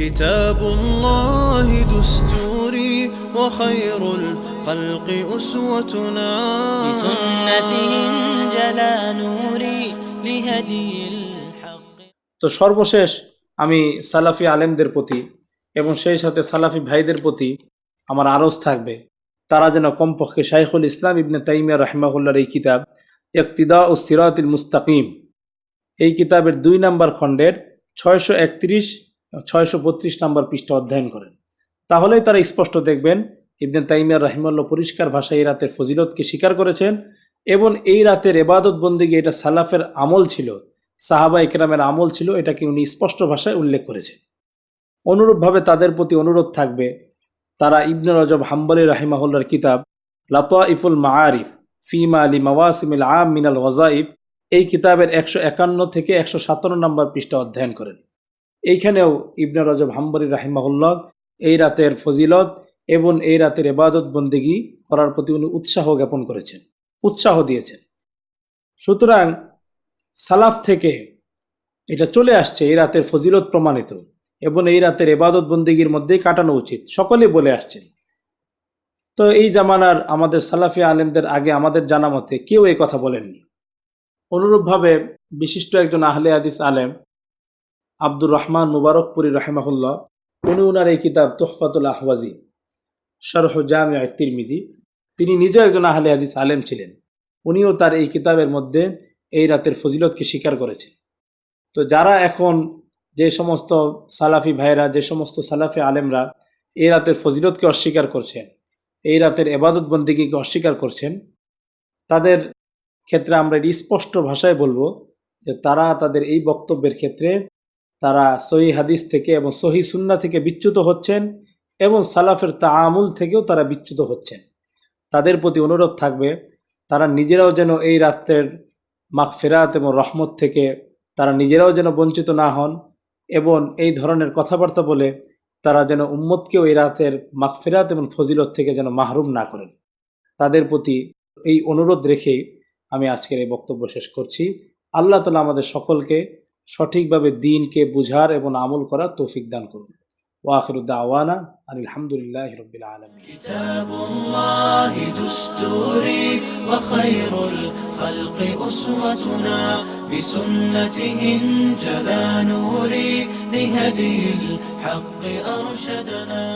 كتاب الله دستوري وخير الخلق أسوتنا بسنته انجلى نوري لهدي الحق তো সর্বশেষ আমি সালাফি আলেমদের প্রতি এবং সেই সাথে সালাফি ভাইদের প্রতি আমার আরজ থাকবে তারা যেন কমপক্ষে শাইখুল ইসলাম ইবনে তাইমিয়া রহমাহুল্লার এই কিতাব ইকতিদা ও সিরাতুল মুস্তাকিম এই কিতাবের দুই নম্বর খণ্ডের ছয়শো একত্রিশ ছয়শো বত্রিশ নম্বর পৃষ্ঠা অধ্যয়ন করেন। তাহলেই তারা স্পষ্ট দেখবেন, ইবনে তাইমিয়া রহিমাল্লা পরিষ্কার ভাষায় এই রাতের ফজিলতকে স্বীকার করেছেন এবং এই রাতের এবাদত বন্দিগি এটা সালাফের আমল ছিল সাহাবা ইকরামের আমল ছিল, এটাকে উনি স্পষ্ট ভাষায় উল্লেখ করেছেন। অনুরূপভাবে তাদের প্রতি অনুরোধ থাকবে, তারা ইবনে রজব হাম্বলি রাহিমাহুল্লার কিতাব লাতোয়া ইফুল মাআরিফ ফিমা আলী মাওয়াসিমিল আম মিনাল ওয়াজাইব এই কিতাবের একশো একান্ন থেকে একশো সাতান্ন নম্বর পৃষ্ঠা অধ্যয়ন করেন। এইখানেও ইবনে রজব হাম্বলি রাহিমাহুল্লাহ এই রাতের ফজিলত এবং এই রাতের এবাদত বন্দিগি করার প্রতি উনি উৎসাহ জ্ঞাপন করেছেন, উৎসাহ দিয়েছেন। সুতরাং সালাফ থেকে এটা চলে আসছে এই রাতের ফজিলত প্রমাণিত এবং এই রাতের এবাদত বন্দিগির মধ্যেই কাটানো উচিত সকলে বলে আসছেন। তো এই জামানার আমাদের সালাফি আলেমদের আগে আমাদের জানা মতে কেউ এই কথা বলেননি। অনুরূপভাবে বিশিষ্ট একজন আহলে হাদিস আলেম আব্দুর রহমান মুবারকপুরি রহেমাহুল্লাহ, উনি উনার এই কিতাব তোহফাতুল আহওয়াজি, শরহ জামিয়া তিরমিজি। তিনি নিজেও একজন আহলে হাদিস আলেম ছিলেন। উনিও তার এই কিতাবের মধ্যে এই রাতের ফজিলতকে স্বীকার করেছেন তো যারা এখন যে সমস্ত সালাফি ভাইরা যে সমস্ত সালাফি আলেমরা এই রাতের ফজিলতকে অস্বীকার করছেন, এই রাতের এবাদত বন্দিগিকে অস্বীকার করছেন, তাদের ক্ষেত্রে আমরা স্পষ্ট ভাষায় বলব যে তারা তাদের এই বক্তব্যের ক্ষেত্রে তারা সহি হাদিস থেকে এবং সহি সুন্না থেকে বিচ্যুত হচ্ছেন এবং সালাফের তাআমুল থেকেও তারা বিচ্যুত হচ্ছেন। তাদের প্রতি অনুরোধ থাকবে, তারা নিজেরাও যেন এই রাতের মাগফিরাত এবং রহমত থেকে তারা নিজেরাও যেন বঞ্চিত না হন এবং এই ধরনের কথাবার্তা বলে তারা যেন উম্মতকেও এই রাতের মাগফিরাত এবং ফজিলত থেকে যেন মাহরুম না করেন। তাদের প্রতি এই অনুরোধ রেখেই আমি আজকের এই বক্তব্য শেষ করছি। আল্লাহ তালা আমাদের সকলকে সঠিকভাবে দিনকে বুঝার এবং আমল করার তৌফিক দান করুন ওয়াখিরুদ্দা আওয়ানা আলহামদুলিল্লাহ রবিল আলমী كتاب الله دستوري وخير الخلق أسوتنا بسنته انجلى نوري لهدي الحق أرشدنا